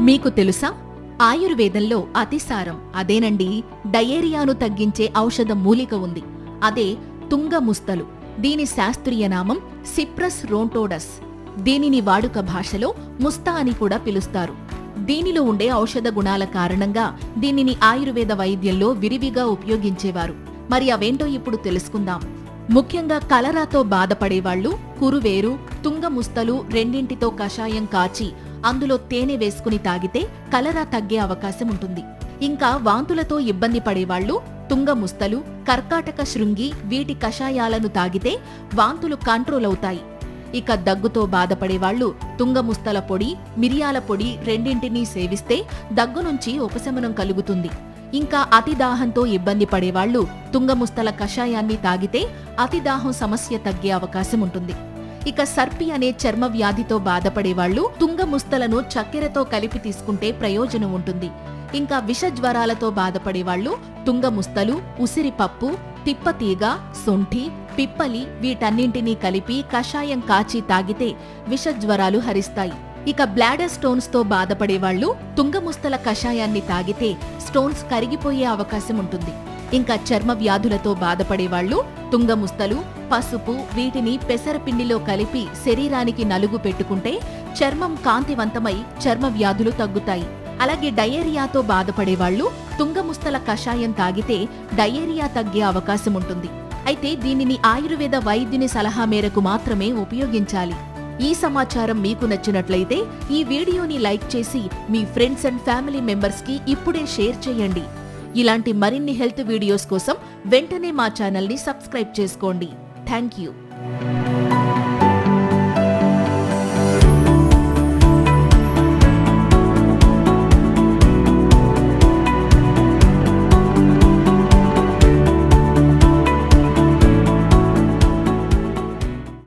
మీకు తెలుసా? ఆయుర్వేదంలో అతిసారం అదేనండి డయేరియాను తగ్గించే ఔషధ మూలిక ఉంది. అదే తుంగముస్తలు. దీని శాస్త్రీయ నామం సిప్రస్ రోంటోడస్. దీనిని వాడుక భాషలో ముస్తా అని కూడా పిలుస్తారు. దీనిలో ఉండే ఔషధ గుణాల కారణంగా దీనిని ఆయుర్వేద వైద్యంలో విరివిగా ఉపయోగించేవారు. మరి అవేంటో ఇప్పుడు తెలుసుకుందాం. ముఖ్యంగా కలరాతో బాధపడేవాళ్ళు కురువేరు తుంగముస్తలు రెండింటితో కషాయం కాచి అందులో తేనె వేసుకుని తాగితే కలరా తగ్గే అవకాశం ఉంటుంది. ఇంకా వాంతులతో ఇబ్బంది పడేవాళ్ళు తుంగముస్తలు కర్కాటక శృంగి వీటి కషాయాలను తాగితే వాంతులు కంట్రోల్ అవుతాయి. ఇక దగ్గుతో బాధపడేవాళ్ళు తుంగముస్తల పొడి మిరియాల పొడి రెండింటినీ సేవిస్తే దగ్గు నుంచి ఉపశమనం కలుగుతుంది. ఇంకా అతిదాహంతో ఇబ్బంది పడేవాళ్ళు తుంగముస్తల కషాయాన్ని తాగితే అతిదాహం సమస్య తగ్గే అవకాశం ఉంటుంది. ఇక సర్పి అనే చర్మ వ్యాధితో బాధపడేవాళ్ళు తుంగముస్తలను చక్కెరతో కలిపి తీసుకుంటే ప్రయోజనం ఉంటుంది. ఇంకా విష జ్వరాలతో బాధపడేవాళ్ళు తుంగముస్తలు ఉసిరిపప్పు తిప్పతీగ సొంఠి పిప్పలి వీటన్నింటినీ కలిపి కషాయం కాచి తాగితే విష జ్వరాలు హరిస్తాయి. ఇక బ్లాడర్ స్టోన్స్తో బాధపడేవాళ్ళు తుంగముస్తల కషాయాన్ని తాగితే స్టోన్స్ కరిగిపోయే అవకాశం ఉంటుంది. ఇంకా చర్మ వ్యాధులతో బాధపడేవాళ్ళు తుంగముస్తలు పసుపు వీటిని పెసరపిండిలో కలిపి శరీరానికి నలుగు పెట్టుకుంటే చర్మం కాంతివంతమై చర్మ వ్యాధులు తగ్గుతాయి. అలాగే డయేరియాతో బాధపడేవాళ్ళు తుంగముస్తల కషాయం తాగితే డయేరియా తగ్గే అవకాశం ఉంటుంది. అయితే దీనిని ఆయుర్వేద వైద్యుని సలహా మేరకు మాత్రమే ఉపయోగించాలి. ఈ సమాచారం మీకు నచ్చినట్లయితే ఈ వీడియోని లైక్ చేసి మీ ఫ్రెండ్స్ అండ్ ఫ్యామిలీ మెంబర్స్కి ఇప్పుడే షేర్ చేయండి. ఇలాంటి మరిన్ని హెల్త్ వీడియోస్ కోసం వెంటనే మా ఛానల్ని సబ్స్క్రైబ్ చేసుకోండి. Thank you.